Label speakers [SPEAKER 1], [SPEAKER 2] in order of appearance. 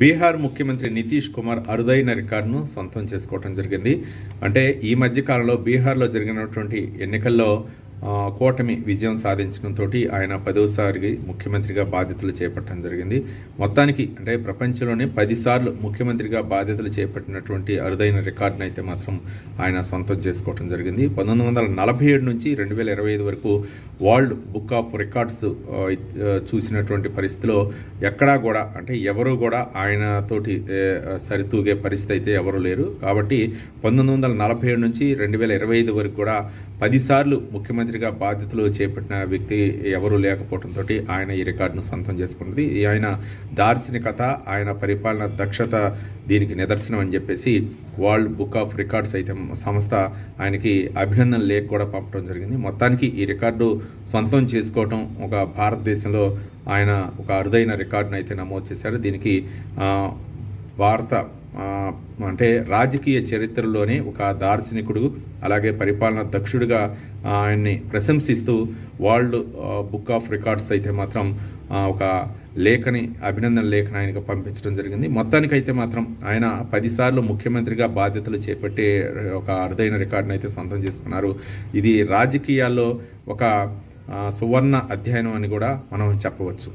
[SPEAKER 1] బీహార్ ముఖ్యమంత్రి నితీష్ కుమార్ అరుదైన రికార్డును సొంతం చేసుకోవడం జరిగింది. అంటే ఈ మధ్యకాలంలో బీహార్లో జరిగినటువంటి ఎన్నికల్లో కూటమి విజయం సాధించడంతో ఆయన పదోసారి ముఖ్యమంత్రిగా బాధ్యతలు చేపట్టడం జరిగింది. మొత్తానికి అంటే ప్రపంచంలోనే పదిసార్లు ముఖ్యమంత్రిగా బాధ్యతలు చేపట్టినటువంటి అరుదైన రికార్డును అయితే మాత్రం ఆయన సొంతం చేసుకోవడం జరిగింది. పంతొమ్మిది వందల నలభై ఏడు నుంచి రెండు వేల ఇరవై ఐదు వరకు వరల్డ్ బుక్ ఆఫ్ రికార్డ్స్ చూసినటువంటి పరిస్థితిలో ఎక్కడా కూడా అంటే ఎవరు కూడా ఆయనతోటి సరితూగే పరిస్థితి అయితే ఎవరు లేరు. కాబట్టి పంతొమ్మిది వందల నలభై ఏడు నుంచి రెండు వేల ఇరవై ఐదు వరకు కూడా పదిసార్లు ముఖ్యమంత్రి ముఖ్యమంత్రిగా బాధ్యతలు చేపట్టిన వ్యక్తి ఎవరూ లేకపోవడంతో ఆయన ఈ రికార్డును సొంతం చేసుకున్నది. ఈ ఆయన దార్శనికత ఆయన పరిపాలన దక్షత దీనికి నిదర్శనం అని చెప్పేసి వరల్డ్ బుక్ ఆఫ్ రికార్డ్స్ అయితే సంస్థ ఆయనకి అభినందన లేఖ కూడా పంపడం జరిగింది. మొత్తానికి ఈ రికార్డు సొంతం చేసుకోవటం ఒక భారతదేశంలో ఆయన ఒక అరుదైన రికార్డును అయితే నమోదు చేశారు. దీనికి భారత అంటే రాజకీయ చరిత్రలోనే ఒక దార్శనికుడు అలాగే పరిపాలన దక్షుడిగా ఆయన్ని ప్రశంసిస్తూ వరల్డ్ బుక్ ఆఫ్ రికార్డ్స్ అయితే మాత్రం ఒక లేఖని అభినందన లేఖను ఆయనకు పంపించడం జరిగింది. మొత్తానికైతే మాత్రం ఆయన పదిసార్లు ముఖ్యమంత్రిగా బాధ్యతలు చేపట్టే ఒక అరుదైన రికార్డును అయితే సొంతం చేసుకున్నారు. ఇది రాజకీయాల్లో ఒక సువర్ణ అధ్యయనం అని కూడా మనం చెప్పవచ్చు.